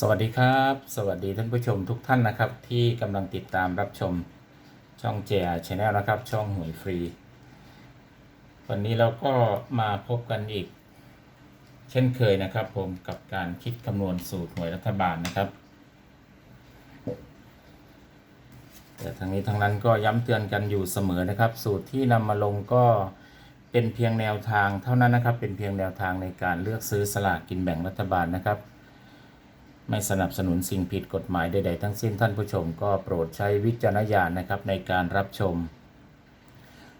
สวัสดีครับ สวัสดีท่านผู้ชมทุกท่านนะครับ ที่กำลังติดตามรับชมช่อง JR Channel นะครับ ช่องหวยฟรี วันนี้เราก็มาพบกันอีก เช่นเคยนะครับ ผมกับการคิดคำนวณสูตรหวยรัฐบาลนะครับ แต่ทั้งนี้ทั้งนั้นก็ย้ำเตือนกันอยู่เสมอนะครับ สูตรที่นำมาลงก็เป็นเพียงแนวทางเท่านั้นนะครับ เป็นเพียงแนวทางในการเลือกซื้อสลากกินแบ่งรัฐบาลนะครับ ไม่สนับสนุนสิ่งผิดกฎหมายใด ๆ ทั้งสิ้นท่านผู้ชมก็โปรดใช้วิจารณญาณนะครับในการรับชม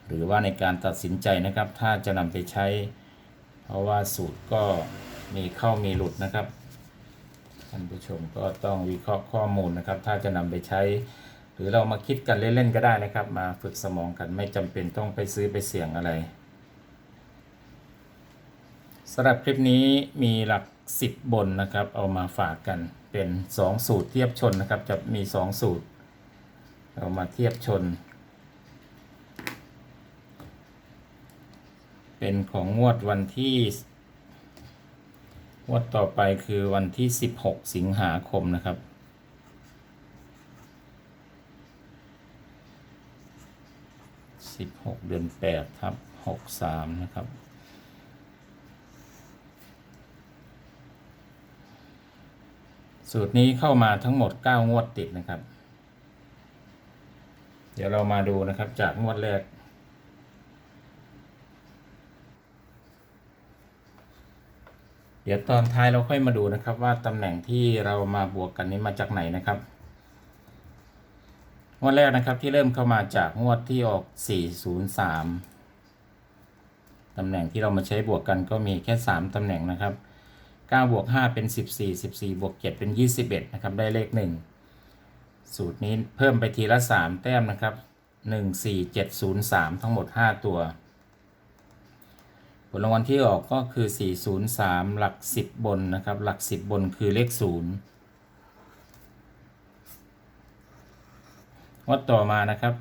หรือว่าในการตัดสินใจนะครับ ถ้าจะนำไปใช้ เพราะว่าสูตรก็มีเข้ามีหลุดนะครับ ท่านผู้ชมก็ต้องวิเคราะห์ข้อมูลนะครับ ถ้าจะนำไปใช้ หรือเรามาคิดกันเล่นๆก็ได้นะครับ มาฝึกสมองกันไม่จำเป็นต้องไปซื้อไปเสี่ยงอะไรสำหรับคลิปนี้มีหลัก 10 บนนะครับ เอามาฝากกันเป็น 2 สูตรเทียบชนนะครับ จะมี 2 สูตร เอามาเทียบชน เป็นของงวดวันที่งวดต่อไปคือวันที่ 16 สิงหาคมนะครับ16เดือน8ทับ63นะครับ สูตรนี้เข้ามาทั้งหมด 9 งวดติดนะครับ เดี๋ยวเรามาดูนะครับจากงวดแรก เดี๋ยวตอนท้ายเราค่อยมาดูนะครับว่าตำแหน่งที่เรามาบวกกันนี้มาจากไหนนะครับ งวดแรกนะครับที่เริ่มเข้ามาจากงวดที่ออก 403ตำแหน่งที่เรามาใช้บวกกันก็มีแค่ 3ตำแหน่งนะครับ 9บวก5เป็น 14 14บวก7เป็น 21 นะครับ ได้เลข 1 สูตรนี้เพิ่มไปทีละ 3 แต้มนะครับ 1 4 7 0 3 ทั้งหมด 5 ตัว ผลรางวัลที่ออกก็คือ 403 หลัก 10 บนนะครับ หลัก 10 บนคือเลข 0 วัดต่อมานะครับ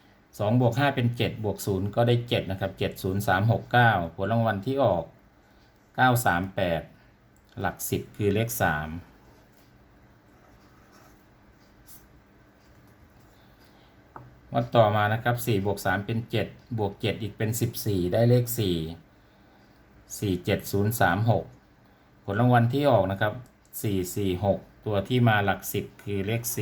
2บวก5เป็น 7 บวก 0 ก็ได้ 7 นะครับ 7 0 3 6 9 ผลรางวัลที่ออก 938 หลัก10คือเลข3วัดต่อมานะครับ4บวก3เป็น 7 บวก 7 อีกเป็น 14 ได้เลข 4 47036 ผลรางวัลที่ออกนะครับ 446 ตัวที่มาหลัก 10 คือเลข 4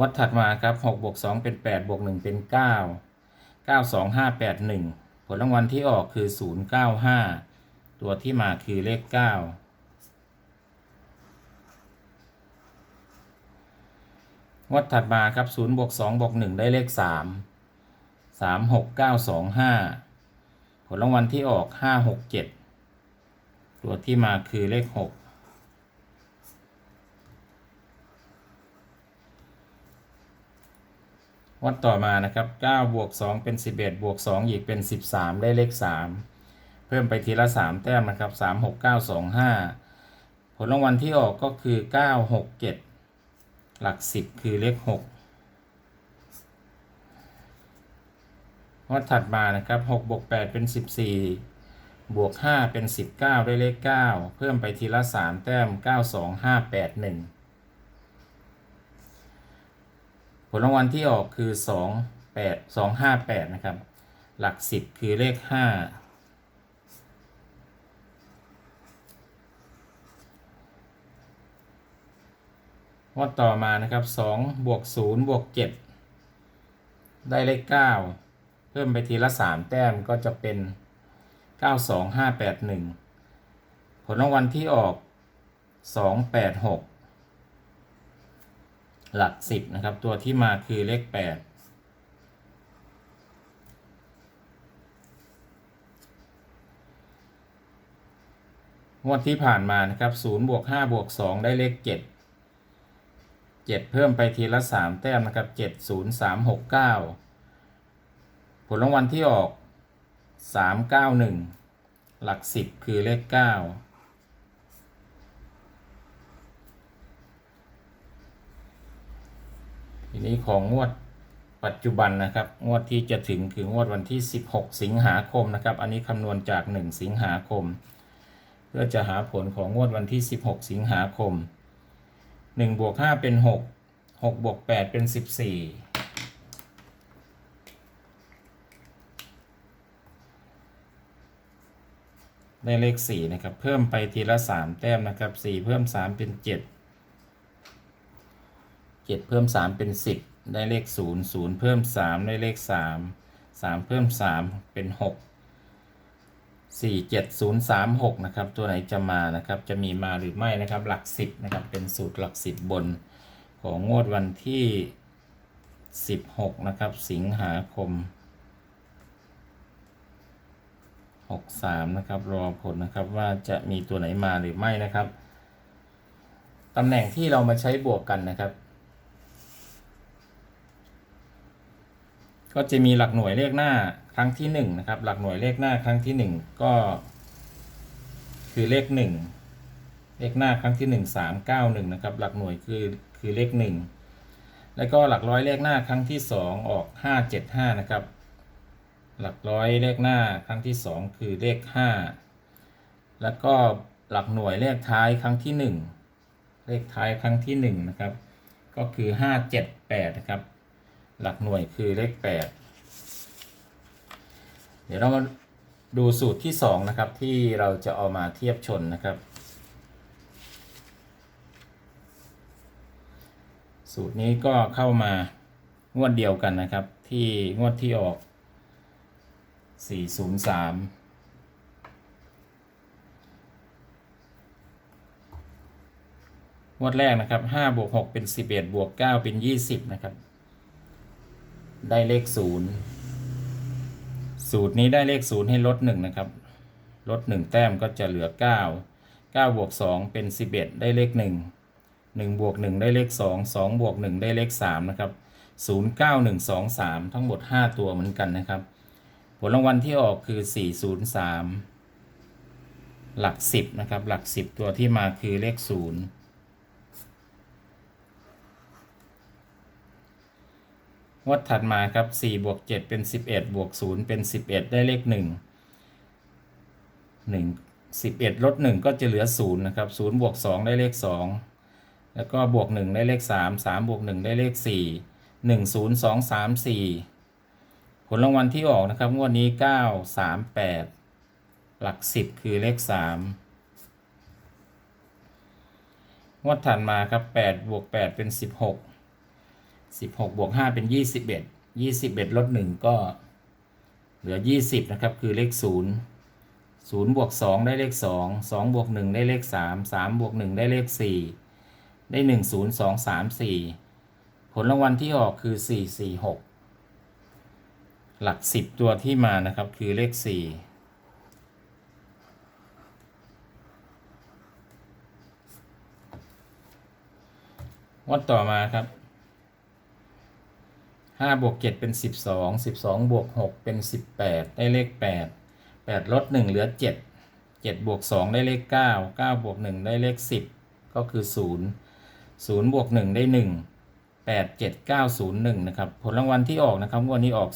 วัดถัดมาครับ6บวก2เป็น 8 บวก 1 เป็น 9 92581 ผลรางวัลที่ออกคือ 095 ตัวที่มาคือเลข 9 วัดถัดมาครับ0บวก2บวก1ได้เลข 3 3 6 9 2 5 ผลรางวัลที่ออก 5 6 7 ตัวที่มาคือเลข 6 วัดต่อมานะครับ9บวก2เป็น 11 บวก 2 อีกเป็น 13 ได้เลข 3 เพิ่มไปทีละ 3 แต้มนะครับ 3 6 9 2 5 ผลรางวัลที่ออกก็คือ 9 6 7 หลัก 10 คือเลข 6 วัดถัดมานะครับ6บวก8เป็น 14 บวก 5 เป็น 19 ได้เลข 9 เพิ่มไปทีละ 3 แต้ม 9 2 5 8 1 ผลรางวัลที่ออกคือ 2 8 2 5 8 นะครับ หลัก 10 คือเลข5วัดต่อมานะครับ2บวก0บวก7 ได้เลข 9 เพิ่มไปทีละ 3 แต้มก็จะเป็น 9 2 5 8 1 ผลรางวัลที่ออก 2 8 6 หลักสิบนะครับ ตัวที่มาคือเลขแปดงวดที่ผ่านมานะครับศูนย์บวกห้าบวกสองได้เลขเจ็ดเจ็ดเพิ่มไปทีละสามแต้มนะครับเจ็ดศูนย์สามหกเก้าผลรางวัลที่ออกสามเก้าหนึ่งหลักสิบคือเลขเก้า ทีนี้ของงวดปัจจุบันนะครับ งวดที่จะถึงคืองวดวันที่ 16 สิงหาคมนะครับ อันนี้คำนวณจาก 1 สิงหาคม เพื่อจะหาผลของงวดวันที่ 16 สิงหาคม1บวก5เป็น 6 6บวก8เป็น 14ได้เลข 4 นะครับ เพิ่มไปทีละ 3 แต้มนะครับ 4 เพิ่ม 3 เป็น 7 7 เพิ่ม 3 เป็น 10 ได้เลข 0 0 เพิ่ม 3 ได้เลข 3 3 เพิ่ม 3 เป็น 6 4 7 0 3 6 นะครับ ตัวไหนจะมานะครับ จะมีมาหรือไม่นะครับ หลัก 10 นะครับ เป็นสูตรหลัก 10 บน ของงวดวันที่ 16 นะครับ สิงหาคม 63 นะครับ รอผลนะครับว่าจะมีตัวไหนมาหรือไม่นะครับ ตำแหน่งที่เรามาใช้บวกกันนะครับ ก็จะมีหลักหน่วยเลขหน้าครั้งที่1นะครับ หลักหน่วยเลขหน้าครั้งที่ 1 ก็ คือเลข 1 เลขหน้าครั้งที่ 1 3 9 1นะครับ หลักหน่วยคือคือเลข 1 แล้วก็หลักร้อยเลขหน้าครั้งที่ 2 ออก 5 7 5นะครับ หลักร้อยเลขหน้าครั้งที่ 2 คือเลข 5 แล้วก็หลักหน่วยเลขท้ายครั้งที่ 1 เลขท้ายครั้งที่ 1 นะครับ ก็คือ 5 7 8นะครับ หลักหน่วยคือเลข 8 เดี๋ยวเรามาดูสูตรที่ 2 นะครับ ที่เราจะเอามาเทียบชนนะครับ สูตรนี้ก็เข้ามางวดเดียวกันนะครับ ที่งวดที่ออก 403งวดแรกนะครับ5บวก6เป็น 11 บวก 9 เป็น 20 นะครับ ได้เลข0สูตรนี้ได้เลข0ให้ลด1นะครับ ลด1แต้มก็จะเหลือ9 9บวก2เป็น11ได้เลข1 1บวก1ได้เลข2 2บวก1ได้เลข3นะครับ0 9 1 2 3ทั้งหมด5ตัวเหมือนกันนะครับ ผลรางวัลที่ออกคือ403หลัก10นะครับ หลัก10ตัวที่มาคือเลข0 งวดถัดมาครับ4บวก7เป็น 11 บวก 0 เป็น 11 ได้เลข 1 1 11 ลด 1 ก็จะเหลือ 0 นะครับ0บวก 2 ได้เลข 2 แล้วก็บวก 1 ได้เลข 3 3 บวก 1 ได้เลข 4 1 0 2 3 4 ผลรางวัลที่ออกนะครับงวดนี้ 9 3 8 หลัก 10 คือเลข 3งวดถัดมาครับ8บวก8เป็น 16 16บวก5เป็น21 21ลด1ก็ เหลือ20นะครับ คือเลข0 0บวก2ได้เลข2 2บวก1ได้เลข3 3บวก1ได้เลข4ได้1 0 2 3 4ผลรางวัลที่ออกคือ4 4 6หลัก10ตัวที่มานะครับ คือเลข4วัดต่อมาครับ 5บวก7เป็น 12 12 บวก 6 เป็น 18 ได้เลข 8 8 ลด 1 เหลือ 7 7 บวก 2 ได้เลข 9 9 บวก 1 ได้เลข 10 ก็คือ 0 0 บวก 1 ได้ 1 8 7 9 0 1 นะครับ ผลรางวัลที่ออกนะครับงวดนี้ออก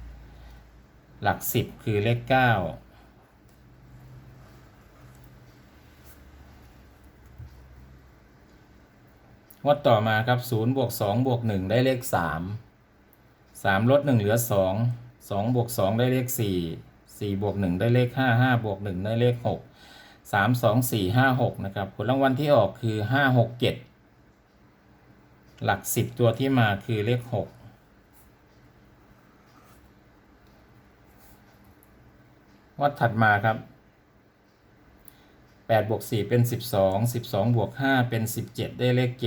095 หลัก 10 คือเลข 9 งวดต่อมาครับ0บวก2บวก1ได้เลข3 3ลด1เหลือ2 2บวก2ได้เลข4 4บวก1ได้เลข5 5บวก1ได้เลข6 3 2 4 5 6นะครับ ผลรางวัลที่ออกคือ5 6 7หลัก10ตัวที่มาคือเลข6วัดถัดมาครับ8บวก4เป็น 12 12บวก5เป็น 17 ได้เลข 7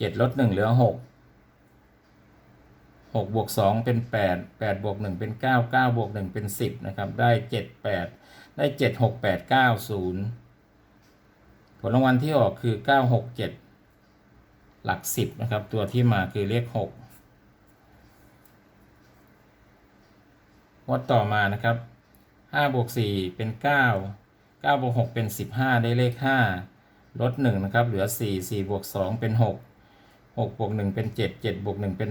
เจ็ดลดหนึ่งเหลือหกหกบวกสองเป็นแปดแปดบวกหนึ่งเป็นเก้าเก้าบวกหนึ่งเป็นสิบนะครับ ได้เจ็ดแปดได้เจ็ดหกแปดเก้าศูนย์ผลรางวัลที่ออกคือเก้าหกเจ็ดหลักสิบนะครับ ตัวที่มาคือเลขหกวัดต่อมานะครับห้าบวกสี่เป็นเก้าเก้าบวกหกเป็นสิบห้าได้เลขห้าลดหนึ่งนะครับ เหลือสี่สี่บวกสองเป็นหก 6บวก1เป็น 7 7บวก1เป็น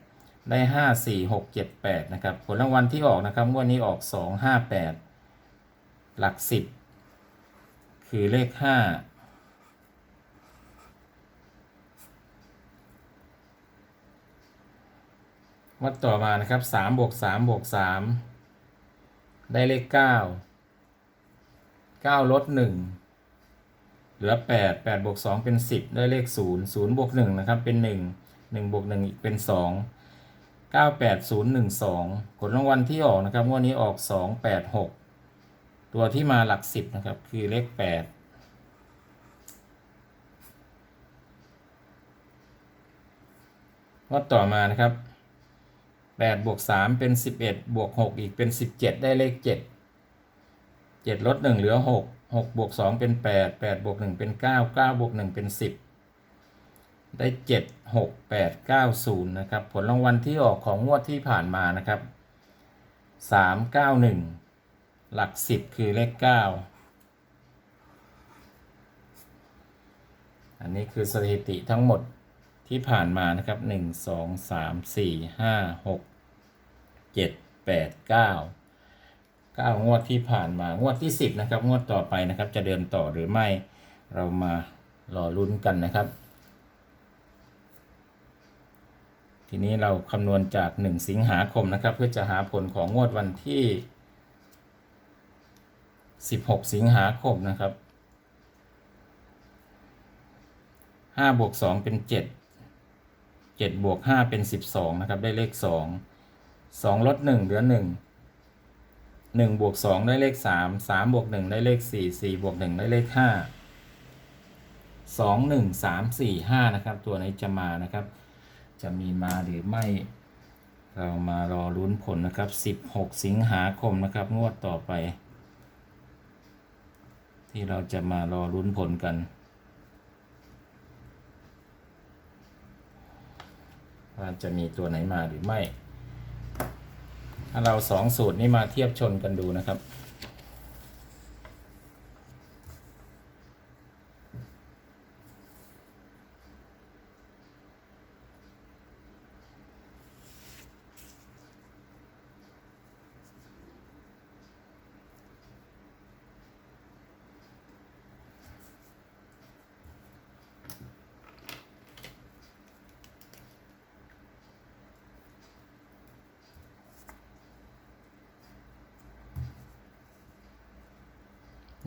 8 ได้ 5 4 6 7 8 นะครับ ผลรางวัลที่ออกนะครับงวดนี้ออก 2 5 8 หลัก 10 คือเลขห้าวัดต่อมานะครับสามบวกสามบวกสามได้เลขเก้าเก้าลดหนึ่ง เหลือแปดแปดบวกสองเป็นสิบได้เลขศูนย์ศูนย์บวกหนึ่งนะครับเป็นหนึ่งหนึ่งบวกหนึ่งอีกเป็นสองเก้าแปดศูนย์หนึ่งสองผลรางวัลที่ออกนะครับงวดนี้ออกสองแปดหกตัวที่มาหลักสิบนะครับ คือเลขแปดวัดต่อมานะครับแปดบวกสามเป็นสิบวกหกอีกเป็นสิบเจ็ดได้เลขเจ็ดเจ็ดลดหนึ่งเหลือหก หกบวกสองเป็นแปดแปดบวกหนึ่งเป็นเก้าเก้าบวกหนึ่งเป็นสิบได้เจ็ดหกแปดเก้าศูนย์นะครับ ผลรางวัลที่ออกของงวดที่ผ่านมานะครับสามเก้าหนึ่งหลักสิบคือเลขเก้าอันนี้คือสถิติทั้งหมดที่ผ่านมานะครับหนึ่งสองสามสี่ห้าหกเจ็ดแปดเก้า เก้างวดที่ผ่านมางวดที่สิบนะครับงวดต่อไปนะครับ จะเดินต่อหรือไม่เรามารอลุ้นกันนะครับ ทีนี้เราคำนวณจาก 1 สิงหาคมนะครับ เพื่อจะหาผลของงวดวันที่ 16 สิงหาคมนะครับ5บวก2เป็น7เจ็ดบวกห้าเป็นสิบสองนะครับ ได้เลขสองสองลดหนึ่งเหลือห นึ่งหนึ่งบวกสองได้เลขสามสามบวกหนึ่งได้เลขสี่สี่บวกหนึ่งได้เลขห้าสองหนึ่งสามสี่ห้านะครับ ตัวนี้จะมานะครับ จะมีมาหรือไม่เรามารอลุ้นผลนะครับสิบหกสิงหาคมนะครับ งวดต่อไป ที่เราจะมารอลุ้นผลกัน ว่าจะมีตัวไหนมาหรือไม่ เราสองสูตรนี้มาเทียบชนกันดูนะครับ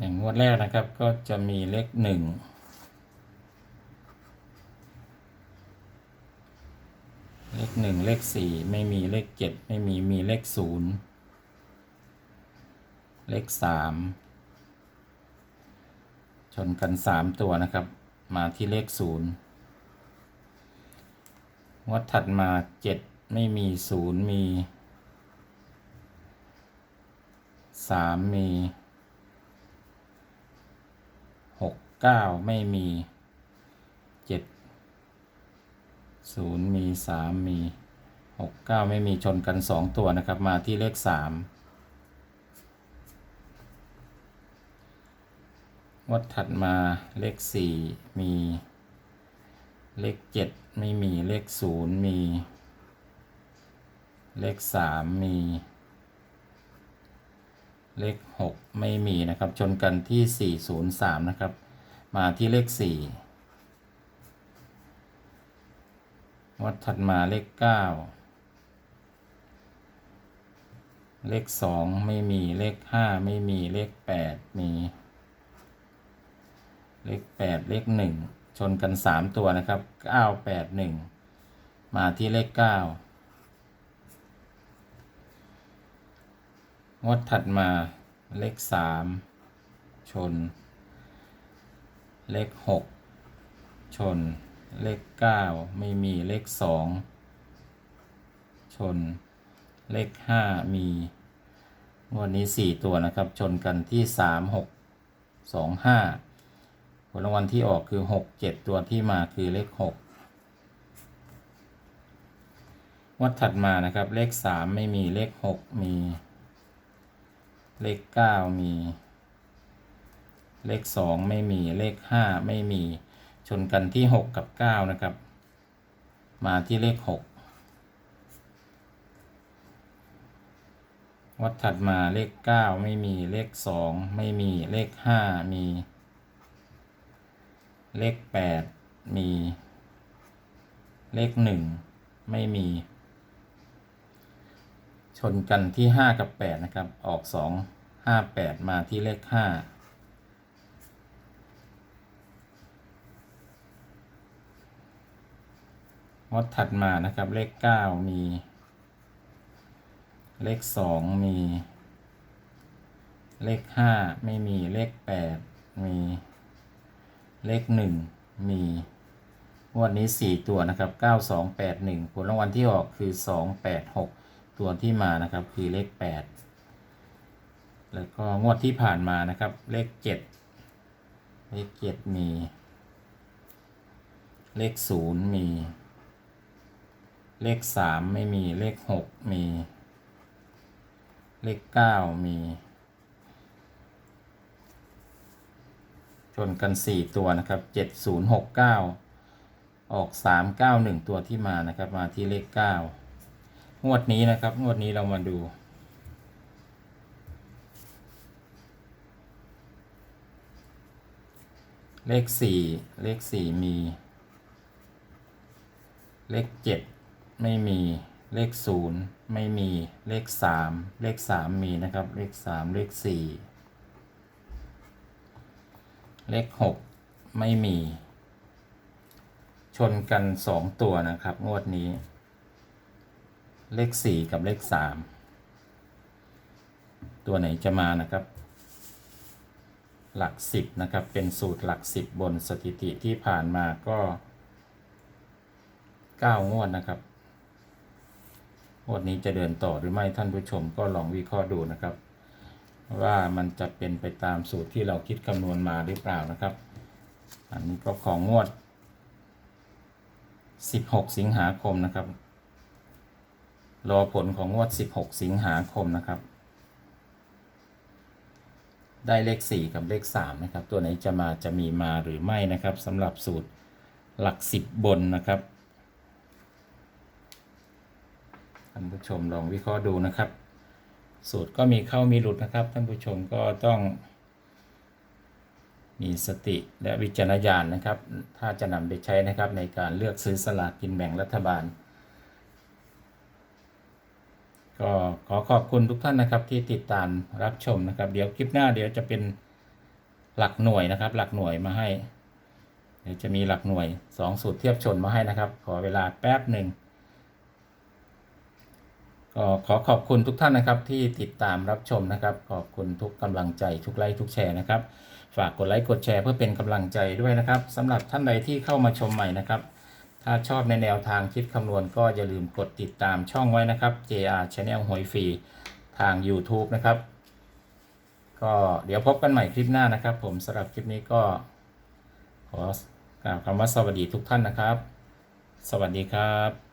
อย่างงวดแรกนะครับก็จะมีเลขหนึ่งเลขหนึ่งเลขสี่ไม่มีเลขเจ็ดไม่มีมีเลขศูนย์เลขสามชนกันสามตัวนะครับ มาที่เลขศูนย์งวดถัดมาเจ็ดไม่มีศูนย์มีสามมี หก เก้าไม่มีเจ็ดศูนย์มีสามมีหกเก้าไม่มีชนกันสองตัวนะครับ มาที่เลขสามงวดถัดมาเลขสี่มีเลขเจ็ดไม่มีเลขศูนย์มี เลขสามมี เลขหกไม่มีนะครับ ชนกันที่สี่ศูนย์สามนะครับ มาที่เลขสี่วัดถัดมาเลขเก้าเลขสองไม่มีเลขห้าไม่มีเลขแปดมี เลขแปดเลขหนึ่งชนกันสามตัวนะครับเก้าแปดหนึ่งมาที่เลขเก้างดถัดมาเลขสามชน เลขหกชน เลขเก้าไม่มีเลขสองชน เลขห้ามีวดนี้สี่ตัวนะครับ ชนกันที่สามหกสองห้าผลรางวัลที่ออกคือหกเจ็ดตัวที่มาคือเลขหกวัดถัดมานะครับ เลขสามไม่มีเลขหกมี เลขเก้ามี เลข 2 ไม่มีเลข 5 ไม่มีชนกันที่ 6 กับ 9 นะครับ มาที่เลข 6 วัดถัดมาเลข 9 ไม่มีเลข 2 ไม่มีเลข 5 มี เลข 8 มี เลข 1 ไม่มี ชนกันที่ 5 กับ 8 นะครับ ออก 2 5 8 มาที่เลข 5 งวดถัดมานะครับ เลขเก้ามี เลขสองมี เลขห้าไม่มีเลขแปดมี เลขหนึ่งมีงวดนี้สี่ตัวนะครับเก้าสองแปดหนึ่งผลรางวัลที่ออกคือสองแปดหกตัวที่มานะครับคือเลขแปดแล้วก็งวดที่ผ่านมานะครับ เลขเจ็ดเลขเจ็ดมี เลขศูนย์มี เลขสามไม่มีเลขหกมี เลขเก้ามี ชนกันสี่ตัวนะครับเจ็ดศูนย์หกเก้าออกสามเก้าหนึ่งตัวที่มานะครับ มาที่เลขเก้างวดนี้นะครับงวดนี้เรามาดูเลขสี่เลขสี่มี เลขเจ็ด ไม่มีเลขศูนย์ไม่มีเลขสามเลขสามมีนะครับ เลขสามเลขสี่เลขหกไม่มี ชนกันสองตัวนะครับ งวดนี้ เลขสี่กับเลขสามตัวไหนจะมานะครับ หลักสิบนะครับ เป็นสูตรหลักสิบบนสถิติที่ผ่านมาก็เก้างวดนะครับ วดนี้จะเดินต่อหรือไม่ท่านผู้ชมก็ลองวิเคราะห์ดูนะครับ ว่ามันจะเป็นไปตามสูตรที่เราคิดคำนวณมาหรือเปล่านะครับ อันนี้ก็ของงวด 16 สิงหาคมนะครับ รอผลของงวด 16 สิงหาคมนะครับ ได้เลข 4 กับเลข 3 นะครับ ตัวไหนจะมาจะมีมาหรือไม่นะครับสำหรับสูตรหลัก 10 บนนะครับ ท่านผู้ชมลองวิเคราะห์ดูนะครับ สูตรก็มีเข้ามีหลุดนะครับ ท่านผู้ชมก็ต้อง มีสติและวิจารณญาณนะครับ ถ้าจะนำไปใช้นะครับในการเลือกซื้อสลากกินแบ่งรัฐบาล ก็ขอขอบคุณทุกท่านนะครับที่ติดตามรับชมนะครับ เดี๋ยวคลิปหน้าเดี๋ยวจะเป็นหลักหน่วยนะครับ หลักหน่วยมาให้เดี๋ยวจะมีหลักหน่วยสองสูตรเทียบชนมาให้นะครับ ขอเวลาแป๊บหนึ่ง ก็ขอขอบคุณทุกท่านนะครับที่ติดตามรับชมนะครับ ขอบคุณทุกกำลังใจทุกไลค์ทุกแชร์นะครับ ฝากกดไลค์กดแชร์เพื่อเป็นกำลังใจด้วยนะครับสำหรับท่านใดที่เข้ามาชมใหม่นะครับ ถ้าชอบในแนวทางคิดคำนวณก็อย่าลืมกดติดตามช่องไว้นะครับ JR Channel หวยฟรีทาง YouTube นะครับ ก็เดี๋ยวพบกันใหม่คลิปหน้านะครับ ผมสำหรับคลิปนี้ก็ขอกล่าวคำว่าสวัสดีทุกท่านนะครับ สวัสดีครับ